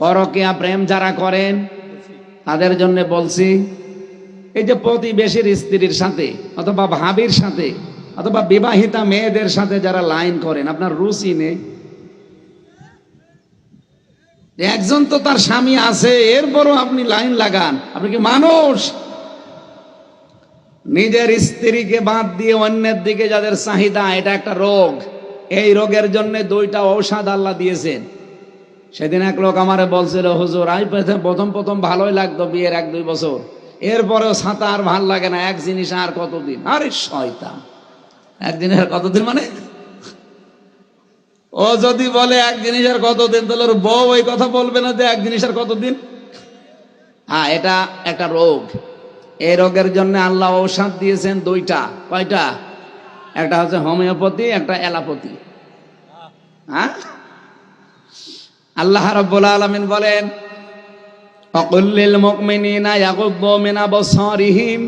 পরকিয়া প্রেম যারা করেন, তাদের জন্য বলছি, এই যে প্রতিবেশীর স্ত্রীর সাথে অথবা ভাবির সাথে অথবা বিবাহিতা মেয়েদের সাথে যারা লাইন করেন, আপনার রুচি নেই? একজন তো তার স্বামী আছে, এরপরও আপনি লাইন লাগান, আপনি কি মানুষ? নিজের স্ত্রীকে বাদ দিয়ে অন্যের দিকে যাদের চাহিদা, এটা একটা রোগ। এই রোগের জন্য দুইটা ঔষধ আল্লাহ দিয়েছেন। সেদিন এক লোক আমারে বলছিল, হুজুর, আমি প্রথম প্রথম ভালোই লাগতো বিয়ের এক দুই বছর। এরপরেও ছাতা আর ভালো লাগে না, এক জিনিস আর কতদিন? আরে শয়তান। একদিনের কতদিন মানে? ও যদি বলে এক জিনিস আর কতদিন, তাহলে ওর বউ ওই কথা বলবে না যে এক জিনিস আর কতদিন? হ্যাঁ এটা একটা রোগ। এই রোগের জন্য আল্লাহ ঔষধ দিয়েছেন দুইটা। কয়টা? একটা হচ্ছে হোমিওপ্যাথি, একটা অ্যালাপথি হ্যাঁ? আল্লাহ রাব্বুল আলামিন বলেন অকুল্লিল মুমিনিনা ইয়াগুদ্দু মিন আবসারিহিম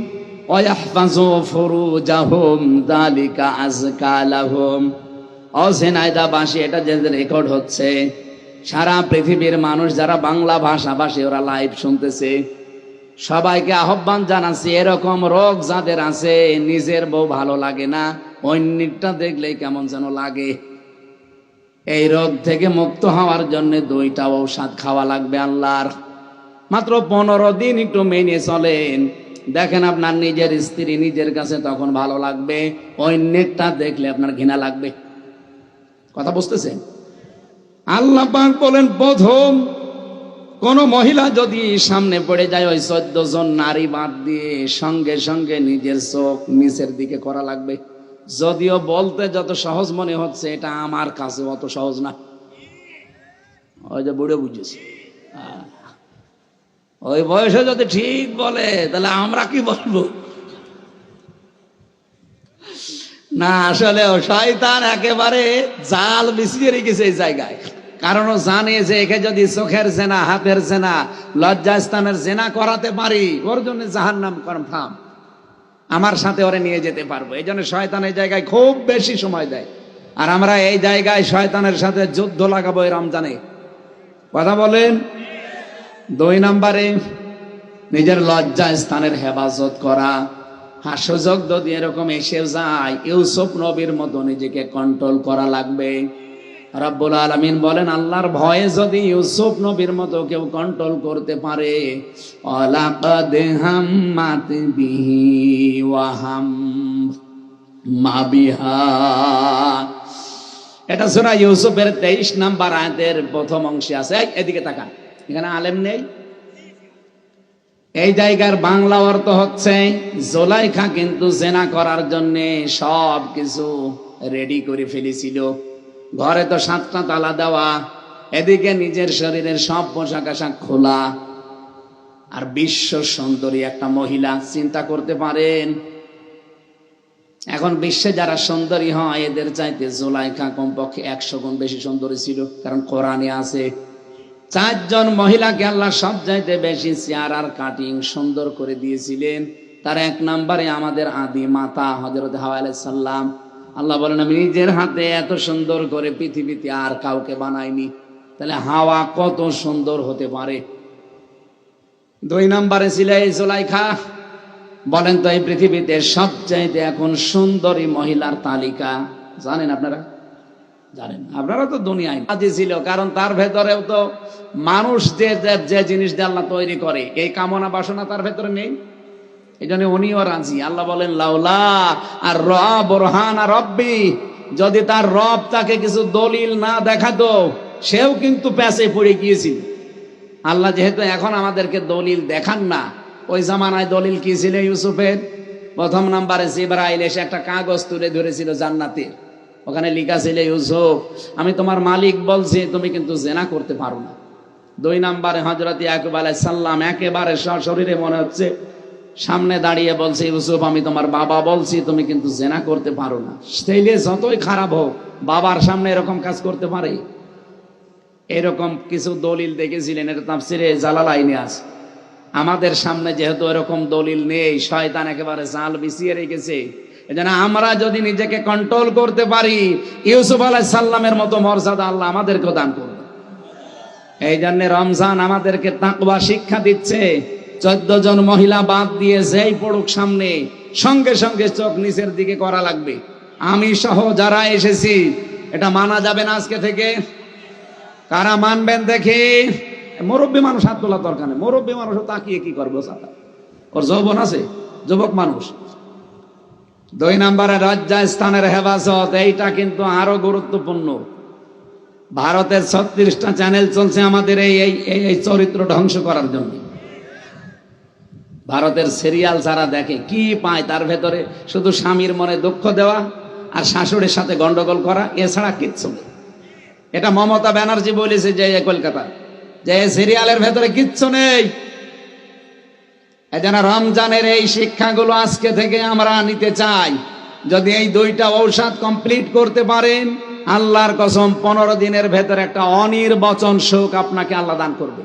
ওয়া ইয়াহফাজু ফুরুজাহুম, যালিকা আযকা লাহুম। অসেনায়দাবাসী এটা যে রেকর্ড হচ্ছে, সারা পৃথিবীর মানুষ যারা বাংলা ভাষাভাষী, ওরা লাইভ শুনতেছে। সবাইকে আহ্বান জানাচ্ছি, এরকম রোগ যাদের আছে, নিজের বউ ভালো লাগে না অন্যটা দেখলেই কেমন যেন লাগে। এই রোগ থেকে মুক্ত হওয়ার জন্য দুইটা ঔষধ খাওয়া লাগবে আল্লাহর। মাত্র পনেরো দিন একটু মেনে চলেন। দেখেন আপনার নিজের স্ত্রী নিজের কাছে তখন ভালো লাগবে অন্যেরটা দেখলে আপনার ঘৃণা লাগবে। কথা বুঝতেছেন? আল্লাহ পাক বলেন, প্রথম কোন মহিলা যদি সামনে পড়ে যায়, ওই চোদ্দ জন নারী বাদ দিয়ে সঙ্গে সঙ্গে নিজের চোখ নিচের দিকে করা লাগবে। যদিও বলতে যত সহজ মনে হচ্ছে, এটা আমার কাছে অত সহজ না। ওই যে বুড়ে বুঝেছি। ওই বয়সে যদি ঠিক বলে, তাহলে আমরা কি বলব? না, আসলে ও শয়তান একেবারে জাল বিছিয়ে রেখেছে এই জায়গায়। কারণ ও জানে যে একে যদি চোখের জেনা, হাতের জেনা, লজ্জাস্থানের জেনা করাতে পারি, ওর জন্য জাহান নাম কনফার্ম। আমার সাথে ওরে নিয়ে যেতে পারব। এই জন্য শয়তান এই জায়গায় খুব বেশি সময় দেয়। আর আমরা এই জায়গায় শয়তানের সাথে যুদ্ধ লাগাবো এই রমজানে। কথা বলেন? দুই নম্বরে, নিজের লজ্জা স্থানের হেফাজত করা। হাস্যযোগ দিয়ে এরকম এসে যায়, ইউসুফ নবীর মতো নিজেকে কন্ট্রোল করা লাগবে। রব্বুল আলমিন বলেন, আল্লাহর ভয়ে যদি ইউসুফ নবীর মতো কেউ কন্ট্রোল করতে পারে এটা শোনা ইউসুফের তেইশ নাম্বার আয়াতের প্রথম অংশে আছে। এদিকে তাকান। এখানে আলেম নেই? এই জায়গার বাংলা অর্থ হচ্ছে, জোলাইখা কিন্তু জেনা করার জন্যে সব কিছু রেডি করে ফেলেছিল। ঘরে তো সাতটা তালা দেওয়া, এদিকে নিজের শরীরের সব পোশাক আশাক খোলা। আর বিশ্ব সুন্দরী একটা মহিলা, চিন্তা করতে পারেন? এখন বিশ্বে যারা সুন্দরী হয়, এদের চাইতে জোলাইখা কমপক্ষে একশো গুণ বেশি সুন্দরী ছিল, কারণ কোরআনে আছে, চারজন মহিলাকে আল্লাহ সব চাইতে বেশি চেয়ার আর কাটিং সুন্দর করে দিয়েছিলেন। তার এক নম্বরে আমাদের আদি মাতা হজরত হাওয়া সাল্লাম আল্লাহ বলেন, আমি নিজের হাতে এত সুন্দর করে পৃথিবীতে আর কাউকে বানাইনি। তাহলে হাওয়া কত সুন্দর হতে পারে? দুই নম্বরে ছিল এই জোলাইখা, বলেন তো, এই পৃথিবীতে সবচাইতে এখন সুন্দরী মহিলার তালিকা। জানেন আপনারা? জানেন। আপনারা তো দুনিয়ায় রাজি ছিল, কারণ তার ভেতরেও তো মানুষ যে- যে জিনিস দিয়ে আল্লাহ তৈরি করে, এই কামনা বাসনা তার ভেতরে নেই। এই জন্য উনিও রাজি। আল্লাহ বলেন, লাউলা আর রব রহান আর রব্বি, যদি তার রব তাকে কিছু দলিল না দেখাতো, সেও কিন্তু প্যাসে পড়ে গিয়েছিল। আল্লাহ যেহেতু এখন আমাদেরকে দলিল দেখান না, ওই জামানায় দলিল কি ছিল ইউসুফের? প্রথম নাম্বারে জিব্রাইল এসে একটা কাগজ তুলে ধরেছিল জান্নাতের ওখানে লেখা ছিল, ইউসুফ, আমি তোমার মালিক বলছি, তুমি কিন্তু জেনা করতে পারো না। দুই নাম্বারে হজরত ইয়াকুব আলাইহিস সাল্লাম একেবারে শরীরে মনে হচ্ছে সামনে দাঁড়িয়ে বলছে, ইউসুফ, আমি তোমার বাবা বলছি, তুমি কিন্তু জেনা করতে পারো না। সেইলে যতই খারাপ হোক, বাবার সামনে এরকম কাজ করতে পারে? এরকম কিছু দলিল দেখেছিলেন, এটা তাফসিরে জালাল আইনে আছে। আমাদের সামনে যেহেতু এরকম দলিল নেই, শয়তান একেবারে জাল বিছিয়ে রেখেছে। এজন্য আমরা যদি নিজেকে কন্ট্রোল করতে পারি, ইউসুফ আলাহ সাল্লামের মতো মর্যাদা আল্লাহ আমাদেরকেও দান করবে। এই জন্য রমজান আমাদেরকে তাকবা শিক্ষা দিচ্ছে। চোদ্দ জন মহিলা বাদ দিয়ে যেই পড়ুক সামনে, সঙ্গে সঙ্গে চোখ নিচের দিকে করা লাগবে। আমি সহ যারা এসেছি, এটা মানা যাবে না আজকে থেকে। কারা মানবেন দেখি? মুরব্বী মানুষ হাত তোলা দরকার নেই। মুরব্বী মানুষ তাকিয়ে কি করব সাদা ওর যৌবন আছে, যুবক মানুষ। দুই নম্বরে রাজ্যা স্থানের হেফাজত, এইটা কিন্তু আরও গুরুত্বপূর্ণ। ভারতের ছত্রিশটা চ্যানেল চলছে আমাদের এই এই চরিত্র ধ্বংস করার জন্য। ভারতের সিরিয়াল যারা দেখে, কি পায় তার ভেতরে? শুধু স্বামীর মনে দুঃখ দেওয়া আর শাশুড়ির সাথে গন্ডগোল করা, এছাড়া কিচ্ছু নেই। এটা মমতা ব্যানার্জি বলেছে যে কলকাতা, যে সিরিয়ালের ভেতরে কিচ্ছু নেই। এজন্য রমজানের এই শিক্ষাগুলো আজকে থেকে আমরা নিতে চাই। যদি এই দুইটা ঔষধ কমপ্লিট করতে পারেন, আল্লাহর কসম, পনেরো দিনের ভেতরে একটা অনির্বচন সুখ আপনাকে আল্লাহ দান করবে।